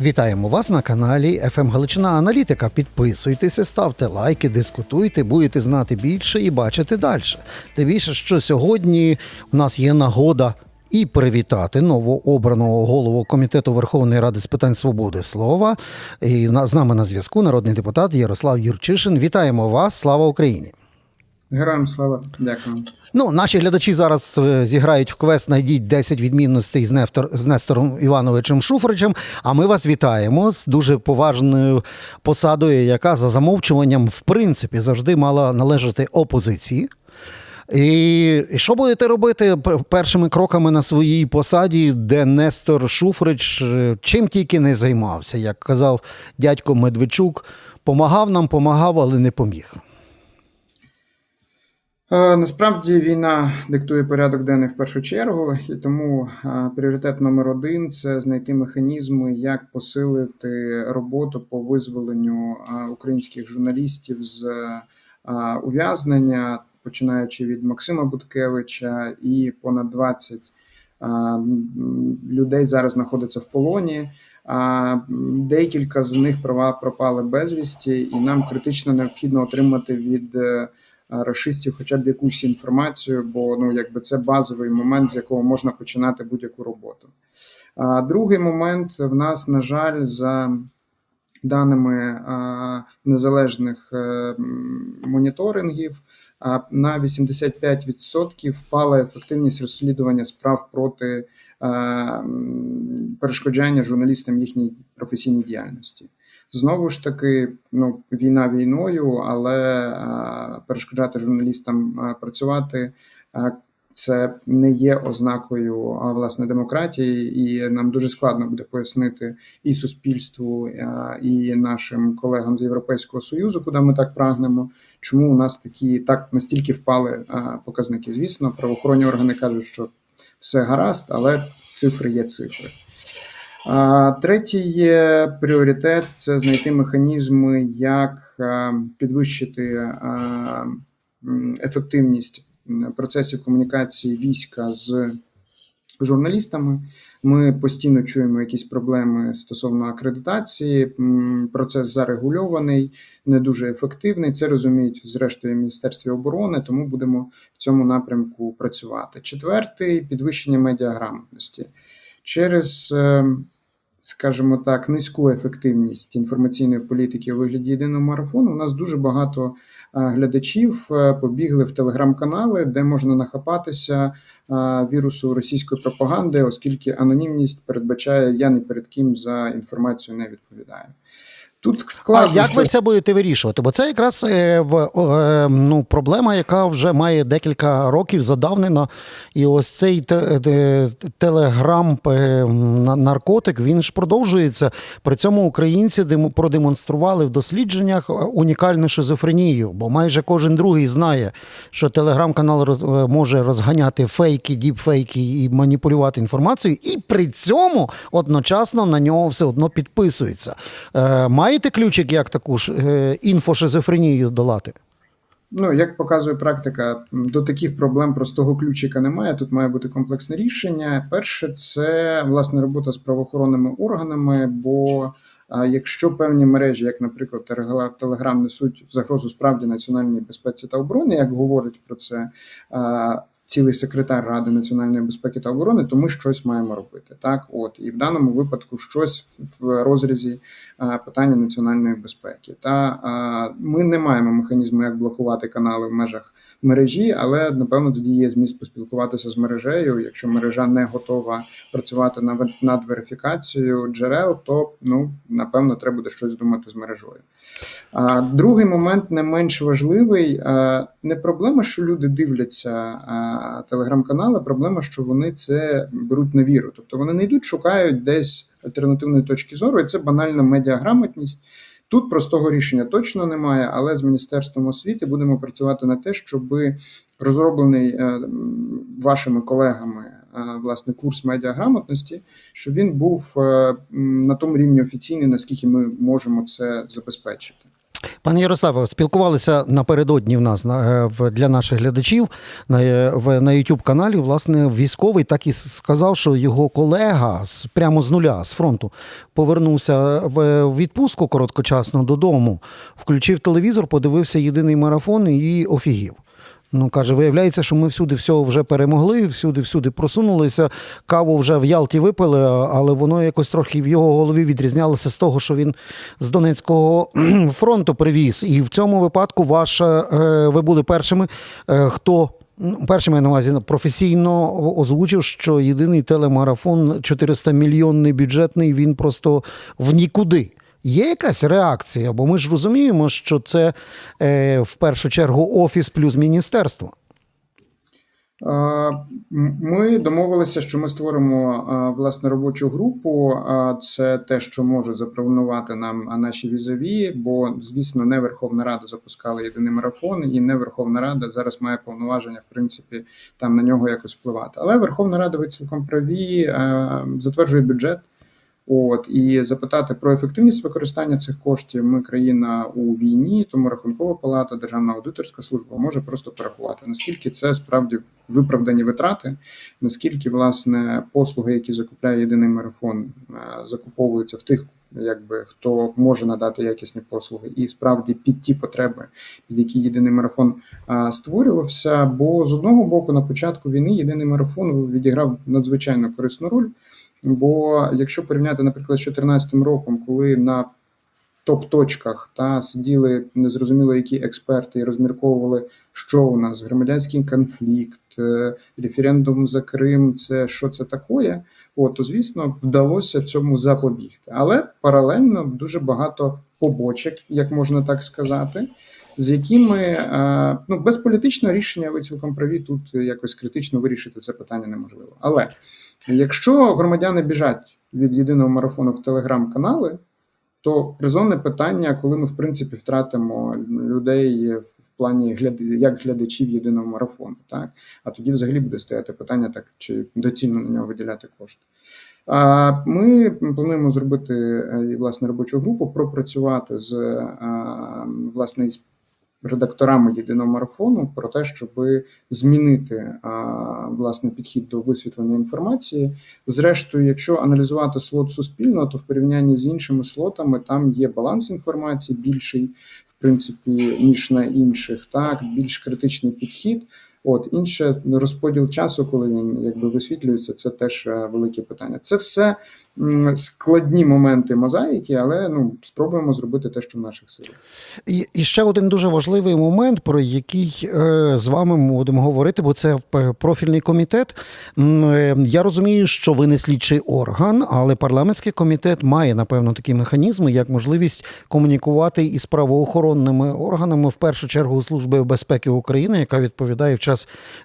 Вітаємо вас на каналі «ФМ Галичина Аналітика. Підписуйтеся, ставте лайки, дискутуйте, будете знати більше і бачити далі. Тим більше, що сьогодні у нас є нагода і привітати новообраного голову комітету Верховної Ради з питань свободи слова. І з нами на зв'язку народний депутат Ярослав Юрчишин. Вітаємо вас! Слава Україні! Героям слава, дякую. Ну, наші глядачі зараз е, зіграють в квест «Найдіть 10 відмінностей з, Нефтор, з Нестором Івановичем Шуфричем. А ми вас вітаємо з дуже поважною посадою, яка за замовчуванням, в принципі, завжди мала належати опозиції. І що будете робити першими кроками на своїй посаді, де Нестор Шуфрич е, чим тільки не займався, як казав дядько Медведчук, помагав нам, помагав, але не поміг. Е, Насправді війна диктує порядок денний в першу чергу, і тому е, пріоритет номер один це знайти механізми, як посилити роботу по визволенню е, українських журналістів з ув'язнення, починаючи від Максима Буткевича, і понад 20 е, людей зараз знаходяться в полоні. Декілька з них пропали безвісті, і нам критично необхідно отримати від е, рашистів хоча б якусь інформацію, бо ну якби це базовий момент, з якого можна починати будь-яку роботу. А другий момент в нас, на жаль, за даними а, незалежних е, моніторингів, а, на 85% впала ефективність розслідування справ проти е, перешкоджання журналістам їхній професійній діяльності. Знову ж таки, ну війна війною, але е, перешкоджати журналістам е, працювати е, це не є ознакою власне демократії, і нам дуже складно буде пояснити і суспільству, і нашим колегам з Європейського союзу, куди ми так прагнемо, чому у нас такі так настільки впали показники. Звісно, правоохоронні органи кажуть, що все гаразд, але цифри є цифри. Третій пріоритет це знайти механізми, як е, підвищити е, ефективність процесів комунікації війська з журналістами. Ми постійно чуємо якісь проблеми стосовно акредитації. Процес зарегульований, не дуже ефективний. Це розуміють зрештою Міністерстві оборони, тому будемо в цьому напрямку працювати. Четвертий підвищення медіаграмотності через, е, скажімо так, низьку ефективність інформаційної політики у вигляді єдиного марафону. У нас дуже багато е, глядачів е, побігли в телеграм-канали, де можна нахапатися е, вірусу російської пропаганди, оскільки анонімність передбачає я ні перед ким за інформацію не відповідаю. Тут А складно, як ви це будете вирішувати? Бо це якраз е, в, е, ну, проблема, яка вже має декілька років задавнена. І ось цей те, те- телеграм е, наркотик він ж продовжується. При цьому українці демо- продемонстрували в дослідженнях унікальну шизофренію, бо майже кожен другий знає, що телеграм-канал роз- е, може розганяти фейки, діпфейки і маніпулювати інформацією, і при цьому одночасно на нього все одно підписується. Е, Маєте ключик, як таку ж е, інфошизофренію долати? Ну, як показує практика, до таких проблем простого ключика немає. Тут має бути комплексне рішення. Перше, це власне робота з правоохоронними органами. Бо якщо певні мережі, як, наприклад, Телеграм, несуть загрозу справді національній безпеці та оборони, як говорить про це цілий секретар Ради національної безпеки та оборони, то ми щось маємо робити. Так, от і в даному випадку щось в розрізі питання національної безпеки. Та ми не маємо механізму, як блокувати канали в межах мережі, але напевно тоді є зміст поспілкуватися з мережею. Якщо мережа не готова працювати над, верифікацією джерел, то ну напевно треба буде щось думати з мережою. А другий момент не менш важливий. Не проблема, що люди дивляться телеграм-канали, проблема, що вони це беруть на віру. Тобто вони не йдуть, шукають десь альтернативної точки зору, і це банальна медіаграмотність. Тут простого рішення точно немає, але з міністерством освіти будемо працювати на те, щоб розроблений е, вашими колегами е, власне курс медіаграмотності, щоб він був е, на тому рівні офіційний, наскільки ми можемо це забезпечити. Пане Ярославе, спілкувалися напередодні в нас е, для наших глядачів на, е, на youtube каналі. Власне, військовий так і сказав, що його колега прямо з нуля з фронту повернувся в в відпустку короткочасно додому, включив телевізор, подивився єдиний марафон і офігів. Ну, каже, виявляється, що ми всюди всього вже перемогли, всюди, всюди просунулися. Каву вже в Ялті випили, але воно якось трохи в його голові відрізнялося з того, що він з Донецького фронту привіз. І в цьому випадку ваша, е, ви були першими, е, хто. ну, Першим я на увазі професійно озвучив, що єдиний телемарафон 400 мільйонний бюджетний, він просто в нікуди. Є якась реакція? Бо ми ж розуміємо, що це е, в першу чергу офіс плюс міністерство. Ми домовилися, що ми створимо власне робочу групу. Це те, що може запропонувати нам наші візаві. Бо, звісно, не Верховна Рада запускала єдиний марафон, і не Верховна Рада зараз має повноваження, в принципі, там на нього якось впливати. Але Верховна Рада, ви цілком праві, затверджує бюджет. От і запитати про ефективність використання цих коштів. Ми країна у війні, тому рахункова палата, державна аудиторська служба може просто порахувати наскільки це справді виправдані витрати, наскільки власне послуги, які закупляє єдиний марафон, е, закуповуються в тих, якби хто може надати якісні послуги, і справді під ті потреби, під які єдиний марафон створювався. Бо з одного боку, на початку війни єдиний марафон відіграв надзвичайно корисну роль. Бо якщо порівняти, наприклад, з 2014 роком, коли на топ-точках та сиділи незрозуміло які експерти і розмірковували, що у нас громадянський конфлікт, е, референдум за Крим, це що це таке, от, то звісно вдалося цьому запобігти. Але паралельно дуже багато побочок, як можна так сказати. З якими е, ну без політичного рішення ви цілком праві тут якось критично вирішити це питання неможливо. Але Якщо громадяни біжать від єдиного марафону в телеграм-канали, то резонне питання, коли ми в принципі втратимо людей в плані гляд... як глядачів єдиного марафону, так а тоді взагалі буде стояти питання, так чи доцільно на нього виділяти кошти. А Ми плануємо зробити е, власне робочу групу, пропрацювати з а, власне редакторами єдиного марафону про те, щоб змінити а, власне підхід до висвітлення інформації. Зрештою, якщо аналізувати слот суспільного, то в порівнянні з іншими слотами там є баланс інформації більший, в принципі, ніж на інших, так більш критичний підхід. От інше розподіл часу, коли він якби висвітлюється, це теж е, велике питання. Це все складні моменти мозаїки, але ну спробуємо зробити те, що в наших силах. І, і ще один дуже важливий момент, про який е, з вами ми будемо говорити, бо це е, профільний комітет. Е, Я розумію, що ви не слідчий орган, але парламентський комітет має напевно такі механізми, як можливість комунікувати із правоохоронними органами, в першу чергу Служби безпеки України, яка відповідає в час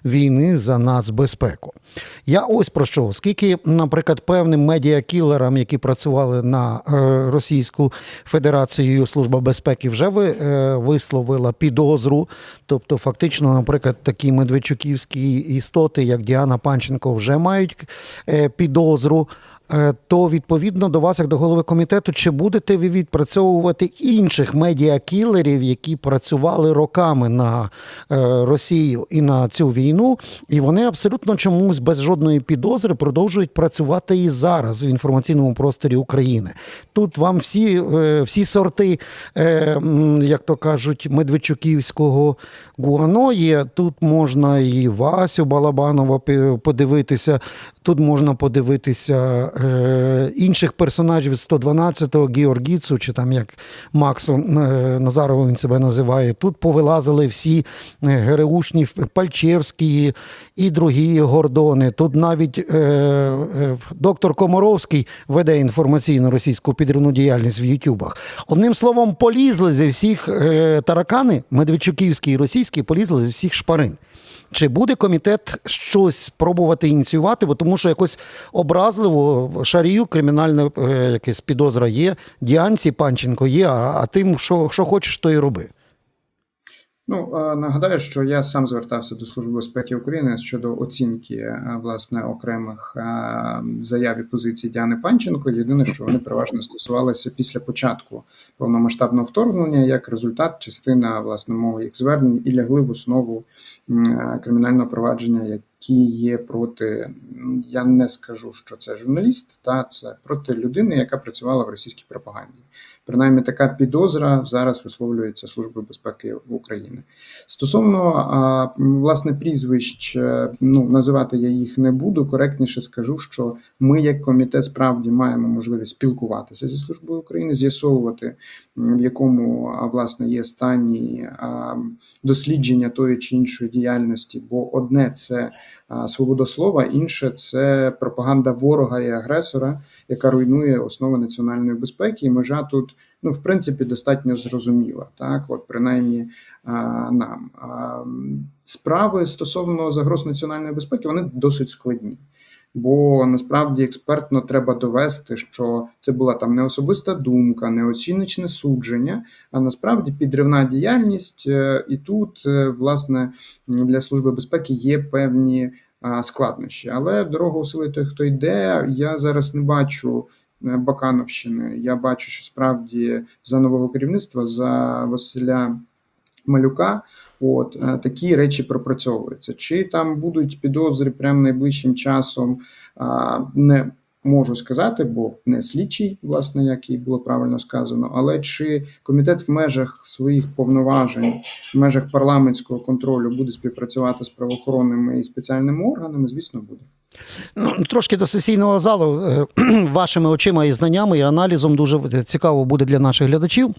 війни за нацбезпеку. Я ось про що, оскільки, наприклад, певним медіакілерам, які працювали на е, Російську Федерацію, Служба безпеки вже е, висловила підозру. Тобто, фактично, наприклад, такі медведчуківські істоти, як Діана Панченко, вже мають е, підозру. То відповідно до вас, як до голови комітету, чи будете ви відпрацьовувати інших медіакілерів, які працювали роками на Росію і на цю війну, і вони абсолютно чомусь без жодної підозри продовжують працювати і зараз в інформаційному просторі України. Тут вам всі, е, всі сорти, е, як то кажуть, Медведчуківського гуано є. Тут можна і Васю Балабанова подивитися, тут можна подивитися е, інших персонажів 112-го Георгіцу, чи там як Максу Назарову він себе називає. Тут повилазили всі ГРУшні Пальчевські і другі Гордони. Тут навіть е, е, доктор Комаровський веде інформаційну російську підривну діяльність в Ютубах. Одним словом, полізли зі всіх е, таракани, медведчуківські і російські, полізли зі всіх шпарин. Чи буде комітет щось спробувати ініціювати? Бо тому що якось образливо шарію кримінальна е, якась підозра є, Діанці Панченко є, а, а тим, що, що хочеш, то і роби. Ну, нагадаю, що я сам звертався до Служби безпеки України щодо оцінки е, власне окремих е, заяв і позицій Діани Панченко. Єдине, що вони переважно стосувалися після початку повномасштабного вторгнення, як результат, частина власне моїх звернень і лягли в основу е, кримінального провадження, які є проти. Я не скажу, що це журналіст, та це проти людини, яка працювала в російській пропаганді. Принаймні така підозра зараз висловлюється Службою безпеки України. Стосовно власне прізвищ, е, ну називати я їх не буду. Коректніше скажу, що ми, як комітет, справді маємо можливість спілкуватися зі службою України, з'ясовувати в якому власне є стані дослідження тої чи іншої діяльності, бо одне це свобода слова, інше це пропаганда ворога і агресора, яка руйнує основи національної безпеки. І межа тут, ну в принципі, достатньо зрозуміла. Так, от принаймні нам справи стосовно загроз національної безпеки вони досить складні. Бо насправді експертно треба довести, що це була там не особиста думка, не оціночне судження, а насправді підривна діяльність. Е, І тут, е, власне, для служби безпеки є певні складнощі. Але дорогу усилить той, хто йде. Я зараз не бачу е, Бакановщини. Я бачу, що справді за нового керівництва за Василя Малюка. От е, такі речі пропрацьовуються. Чи там будуть підозри прямо найближчим часом? Не можу сказати, бо не слідчий, власне, як і було правильно сказано. Але чи комітет в межах своїх повноважень, в межах парламентського контролю буде співпрацювати з правоохоронними і спеціальними органами? Звісно, буде. Ну, трошки до сесійного залу е, вашими очима і знаннями і аналізом дуже цікаво буде для наших глядачів.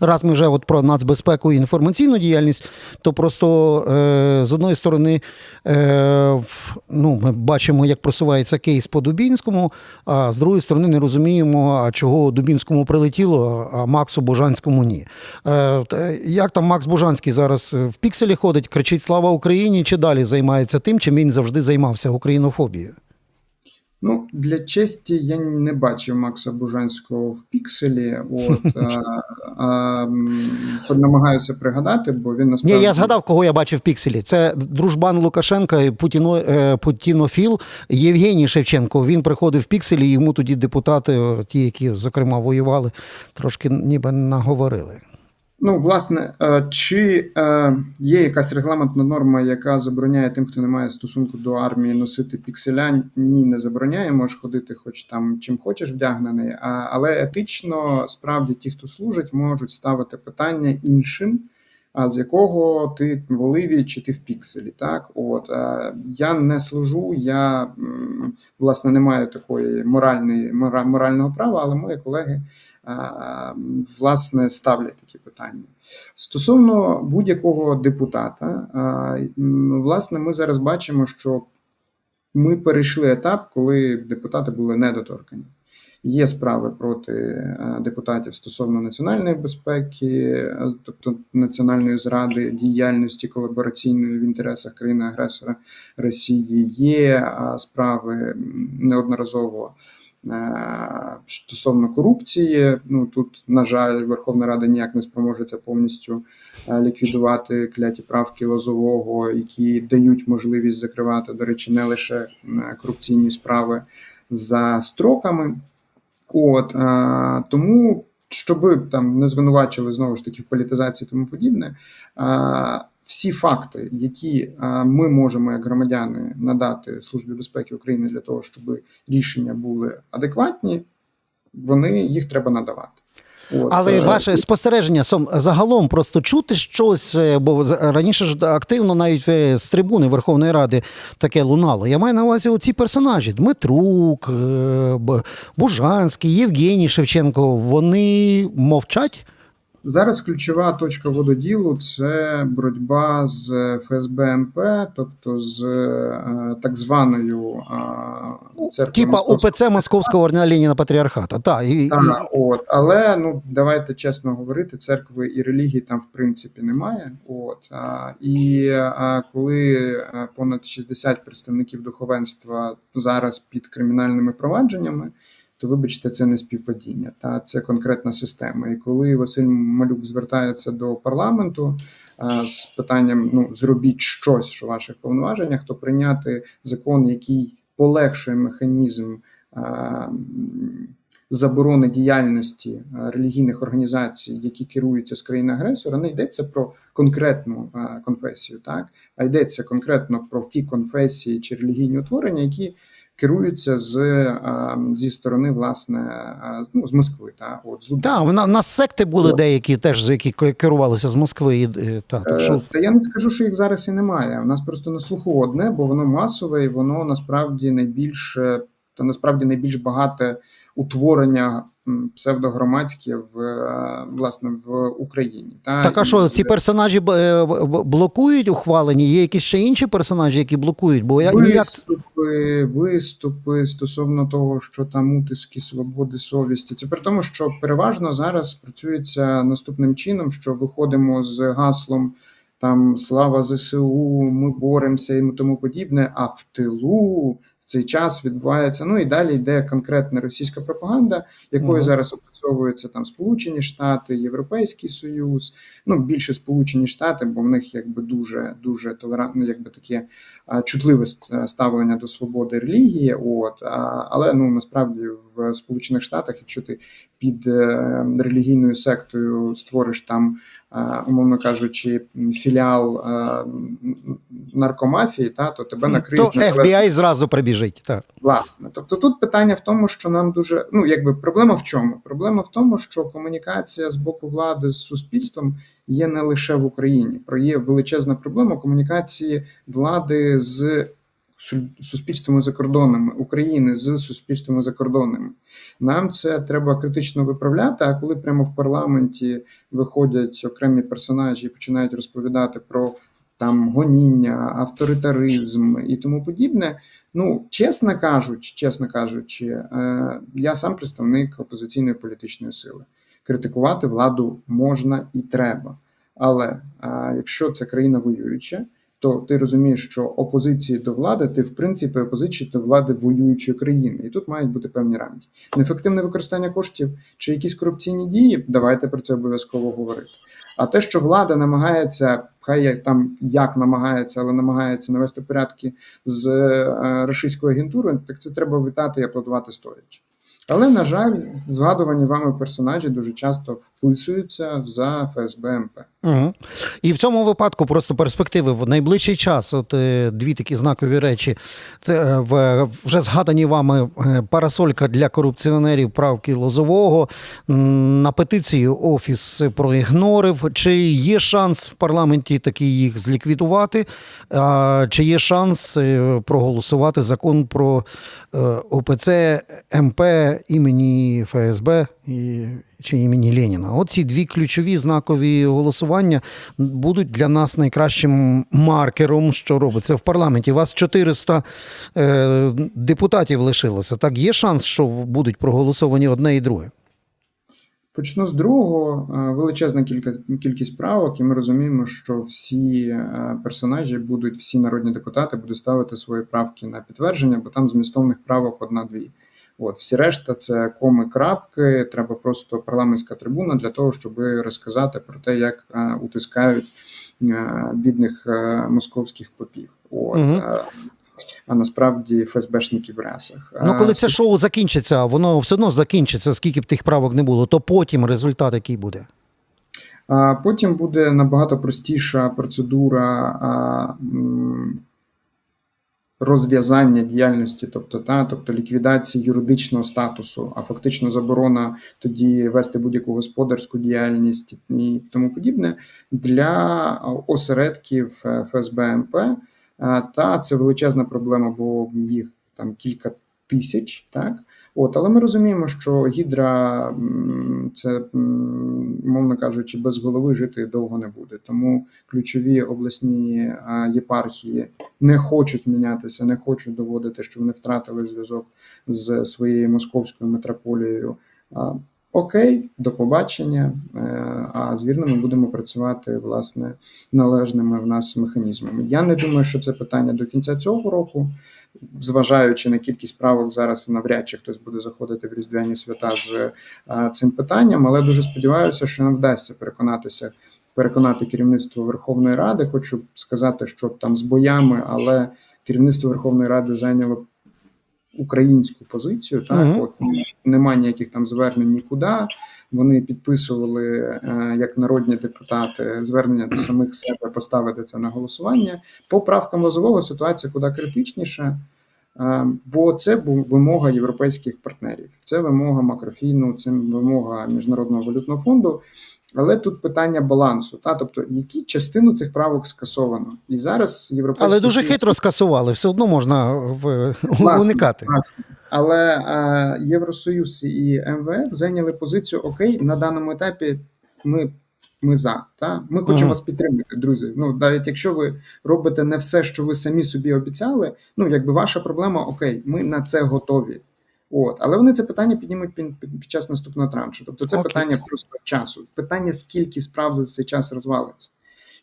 Раз ми вже от про нацбезпеку і інформаційну діяльність, то просто е, з одної сторони е, в, ну, ми бачимо, як просувається кейс по Дубінському, а з другої сторони не розуміємо, чого Дубінському прилетіло, а Максу Бужанському ні. Е, як там Макс Бужанський зараз в пікселі ходить, кричить Слава Україні, чи далі займається тим, чим він завжди займався українофобією? Ну, для честі я не бачив Макса Бужанського в пікселі. От а, а, намагаюся пригадати, бо він Ні, я згадав, кого я бачив в пікселі. Це дружбан Лукашенка і Путіно, е, Путінофіл Євгеній Шевченко. Він приходив в пікселі, і йому тоді депутати, ті, які, зокрема, воювали, трошки ніби наговорили. Ну, власне, е, чи е, є якась регламентна норма, яка забороняє тим, хто не має стосунку до армії, носити пікселя? Ні, не забороняє, можеш ходити, хоч там чим хочеш вдягнений. Але етично справді ті, хто служить, можуть ставити питання іншим. А з якого ти в Оливі чи ти в пікселі, так от е, я не служу, я власне не маю такої моральної морального права, але мої колеги власне ставлять такі питання. Стосовно будь-якого депутата, е, власне, ми зараз бачимо, що ми перейшли етап, коли депутати були недоторкані. Є справи проти е, депутатів стосовно національної безпеки, е, тобто національної зради, діяльності колабораційної в інтересах країни-агресора Росії. Є справи неодноразово стосовно корупції. Ну тут, на жаль, Верховна Рада ніяк не спроможеться повністю е, ліквідувати кляті правки Лозового, які дають можливість закривати, до речі, не лише е, корупційні справи за строками. От е, тому, щоби там не звинувачили знову ж таки в політизації тому подібне. е, Всі факти, які е, ми можемо як громадяни надати Службі безпеки України для того, щоб рішення були адекватні, вони їх треба надавати. От, Але е, ваше спостереження сом загалом просто чути щось, е, бо раніше ж активно навіть з трибуни Верховної Ради таке лунало. Я маю на увазі оці персонажі: Дмитрук, Бужанський, Євгеній Шевченко. Вони мовчать. Зараз ключова точка вододілу це боротьба з ФСБ МП, тобто з е, так званою е, церквою Типа Московського ОПЦ Московського Ордена Леніна Патріархата. Та, і, і, от, але ну давайте чесно говорити, церкви і релігії там в принципі немає. От а, і а, коли понад 60 представників духовенства зараз під кримінальними провадженнями, то вибачте, це не співпадіння, та це конкретна система. І коли Василь Малюк звертається до парламенту а, з питанням: ну зробіть щось у ваших повноваженнях, то прийняти закон, який полегшує механізм. а, Заборони діяльності релігійних організацій, які керуються з країни агресора, не йдеться про конкретну конфесію, так а йдеться конкретно про ті конфесії чи релігійні утворення, які керуються з зі сторони власне ну, з Москви. Та от з. Так, на- нас секти були О. деякі теж, які ке- керувалися з Москви. І, е, та, так, що... Е, Та я не скажу, що їх зараз і немає. У нас просто на слуху одне, бо воно масове і воно насправді найбільш е, та насправді найбільш багате утворення м, псевдогромадське в е, власне в Україні. Та Так, а що ці персонажі б- е, блокують ухвалені? Є якісь ще інші персонажі, які блокують? Бо я ніяк виступи, виступи стосовно того, що там утиски свободи совісті. Це при тому, що переважно зараз працюється наступним чином, що виходимо з гаслом там слава ЗСУ, ми боремося і тому подібне. А в тилу в цей час відбувається. Ну і далі йде конкретна російська пропаганда, якою Мгм. зараз опрацьовуються там Сполучені Штати, Європейський Союз. Ну більше Сполучені Штати, бо в них якби дуже дуже толерантно, якби таке чутливе ставлення до свободи релігії. От а, але ну насправді в Сполучених Штатах, якщо ти під е, релігійною сектою створиш там, умовно кажучи, філіал наркомафії, та то тебе то на FBI зразу прибіжить. Так. Власне, тобто тут питання в тому, що нам дуже ну якби проблема в чому? Проблема в тому, що комунікація з боку влади з суспільством є не лише в Україні. Про є величезна проблема комунікації влади з суспільствами закордонними України з суспільствами закордонними. Нам це треба критично виправляти. А коли прямо в парламенті виходять окремі персонажі і починають розповідати про там гоніння, авторитаризм і тому подібне. Ну, чесно кажучи, чесно кажучи, е, я сам представник опозиційної політичної сили. Критикувати владу можна і треба. Але е, якщо це країна воююча, то ти розумієш, що опозиції до влади ти в принципі опозиції до влади воюючої країни, і тут мають бути певні рамки. Неефективне використання коштів чи якісь корупційні дії. Давайте про це обов'язково говорити. А те, що влада намагається, хай як там як намагається, але намагається навести порядки з е, російською агентурою, так це треба вітати і аплодувати стоячи. Але, на жаль, згадувані вами персонажі дуже часто вписуються за ФСБ МП. Угу. І в цьому випадку просто перспективи в найближчий час. От е, дві такі знакові речі. Це е, вже згадані вами е, парасолька для корупціонерів правки Лозового. На петицію офіс проігнорив. Чи є шанс в парламенті таки їх зліквідувати? Чи є шанс проголосувати закон про ОПЦ МП імені ФСБ і, чи імені Леніна? Оці дві ключові знакові голосування будуть для нас найкращим маркером, що робиться в парламенті. У вас 400 е, депутатів лишилося. Так, є шанс, що будуть проголосовані одне і друге. Почну з другого. Е, Величезна кілька, кількість правок, і ми розуміємо, що всі е, персонажі будуть, всі народні депутати будуть ставити свої правки на підтвердження, бо там змістовних правок одна-дві. От всі решта це коми крапки. Треба просто парламентська трибуна для того, щоб розказати про те, як е, утискають е, бідних е, московських попів. От. Е, А насправді ФСБшники в рясах. Ну, коли це шоу закінчиться, воно все одно закінчиться, скільки б тих правок не було, то потім результат який буде. Потім буде набагато простіша процедура розв'язання діяльності, тобто та, тобто ліквідації юридичного статусу, а фактично заборона тоді вести будь-яку господарську діяльність і тому подібне для осередків е, ФСБ МП. Та це величезна проблема, бо їх там кілька тисяч, так. От, але ми розуміємо, що гідра це, мовно кажучи, без голови жити довго не буде. Тому ключові обласні єпархії не хочуть мінятися, не хочуть доводити, що вони втратили зв'язок з своєю московською митрополією. Окей, до побачення. Е, А з вірними будемо працювати власне належними в нас механізмами. Я не думаю, що це питання до кінця цього року, зважаючи на кількість правок, зараз навряд чи хтось буде заходити в різдвяні свята з е, цим питанням, але дуже сподіваюся, що нам вдасться переконатися. Переконати керівництво Верховної Ради, хочу сказати, що там з боями, але керівництво Верховної Ради зайняло українську позицію. Так, Мгм. от нема ніяких там звернень нікуди. Вони підписували е, як народні депутати звернення до самих себе поставити це на голосування. По правкам лозового ситуація куди критичніша, е, бо це вимога європейських партнерів, це вимога макрофіну, це вимога міжнародного валютного фонду. Але тут питання балансу, та тобто які частину цих правок скасовано, і зараз європейський Але дуже хитро скасували, все одно можна в, Власне, уникати. власне. Але е, Євросоюз і МВФ зайняли позицію: Окей, на даному етапі ми, ми за. Та? Ми хочемо Мгм. вас підтримати, друзі. Ну, навіть якщо ви робите не все, що ви самі собі обіцяли, ну якби ваша проблема, окей, ми на це готові. От, але вони це питання піднімуть під, під, під час наступного траншу. Тобто, це okay. питання просто часу. Питання, скільки справ за цей час розвалиться.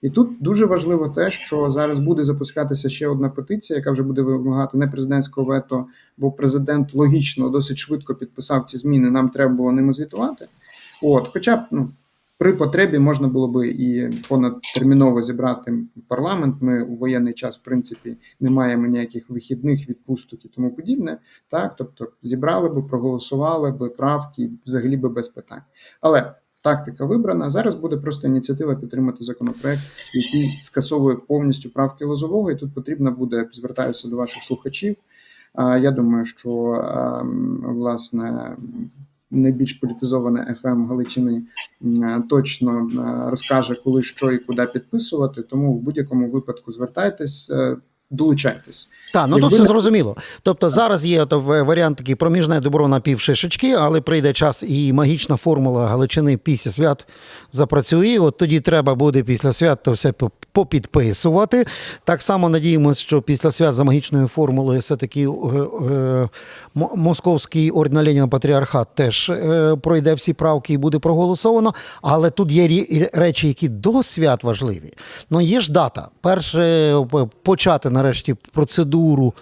І тут дуже важливо те, що зараз буде запускатися ще одна петиція, яка вже буде вимагати не президентського вето, бо президент логічно досить швидко підписав ці зміни. Нам треба було ними звітувати. От, хоча б ну, при потребі можна було би і понадтерміново зібрати парламент. Ми у воєнний час, в принципі, не маємо ніяких вихідних відпусток і тому подібне. Так, тобто зібрали би, проголосували би правки, взагалі би без питань. Але тактика вибрана. Зараз буде просто ініціатива підтримати законопроект, який скасовує повністю правки лозового. І тут потрібно буде звертаюся до ваших слухачів. Я думаю, що ем, власне найбільш політизоване ФМ Галичини точно е, розкаже, коли що і куди підписувати. Тому в будь-якому випадку звертайтесь, е, долучайтесь. Так, ну Якби тут все зрозуміло. Тобто зараз є от варіант такий проміжне добро на півшишечки, але прийде час і магічна формула Галичини після свят запрацює. От тоді треба буде після свят то все попідписувати. Так само надіємося, що після свят за магічною формулою все-таки е, е, Московський орден Леніна патріархат теж е, пройде всі правки і буде проголосовано. Але тут є речі, які до свят важливі. Ну є ж дата. Перше е, почати нарешті процедуру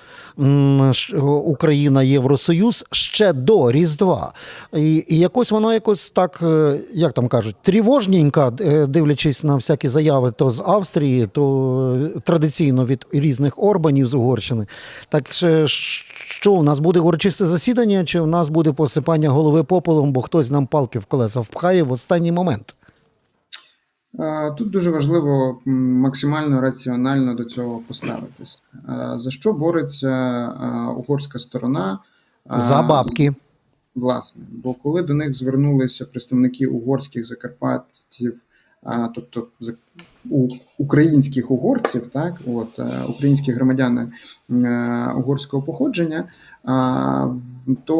Україна Євросоюз ще до Різдва. І, і якось воно якось так, е, як там кажуть, тривожненько, е, дивлячись на всякі заяви то з Австрії, то е, традиційно від різних Орбанів з Угорщини. Так що у нас буде урочисте засідання, чи в нас буде посипання голови попелом, бо хтось нам палки в колеса впхає в останній момент. Е, Тут дуже важливо максимально раціонально до цього поставитись. Е, За що бореться е, угорська сторона? За бабки. Власне, бо коли до них звернулися представники угорських закарпатців, тобто українських угорців, так, от, українські громадяни угорського походження, то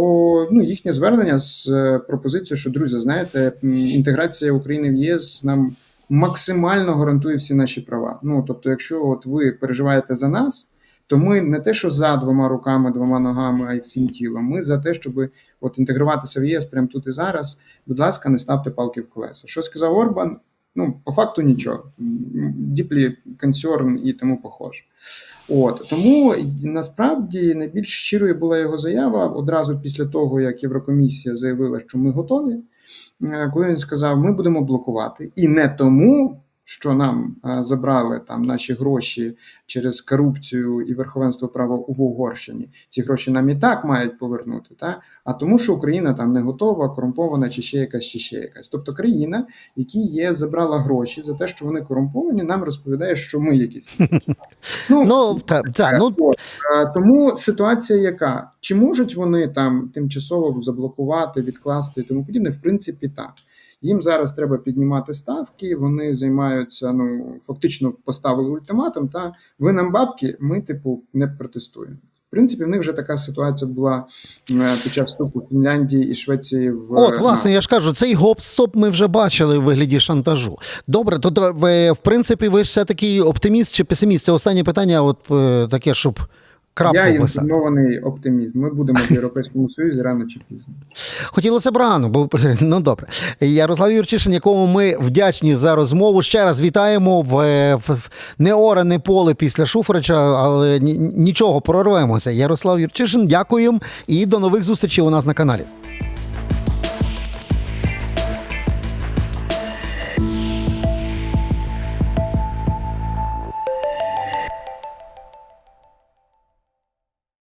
ну, їхнє звернення з пропозицією, що друзі, знаєте, інтеграція України в ЄС нам максимально гарантує всі наші права. Ну тобто, якщо от ви переживаєте за нас. То ми не те, що за двома руками, двома ногами, а й всім тілом. Ми за те, щоб от інтегруватися в ЄС прямо тут і зараз. Будь ласка, не ставте палки в колеса. Що сказав Орбан? Ну, по факту нічого. Deeply concern і тому похоже. От тому насправді найбільш щирою була його заява одразу після того, як Єврокомісія заявила, що ми готові. Е, Коли він сказав, ми будемо блокувати, і не тому, що нам е, забрали там наші гроші через корупцію і верховенство права в Угорщині. Ці гроші нам і так мають повернути, та? а тому, що Україна там не готова, корумпована, чи ще якась, чи ще якась. Тобто країна, які є, забрала гроші за те, що вони корумповані, нам розповідає, що ми якісь. Ну, Ну, та, та, ну, Е, Тому ситуація яка? Чи можуть вони там тимчасово заблокувати, відкласти і тому подібне? В принципі, так. Їм зараз треба піднімати ставки, вони займаються, ну фактично поставили ультиматум. Та ви нам бабки, ми, типу, не протестуємо. В принципі, в них вже така ситуація була е, під час вступу Фінляндії і Швеції в От, власне, я ж кажу, цей гоп-стоп ми вже бачили в вигляді шантажу. Добре, то, ви, в принципі, ви ж все-таки оптиміст чи песиміст? Це останнє питання, от е, таке, щоб крапку Я інформований оптиміст. Ми будемо в Європейському Союзі рано чи пізно. Хотілося б рано, бо ну добре. Ярослав Юрчишин, якому ми вдячні за розмову. Ще раз вітаємо в, в, не поле після Шуфрича, але нічого прорвемося. Ярослав Юрчишин, дякуємо і до нових зустрічей у нас на каналі.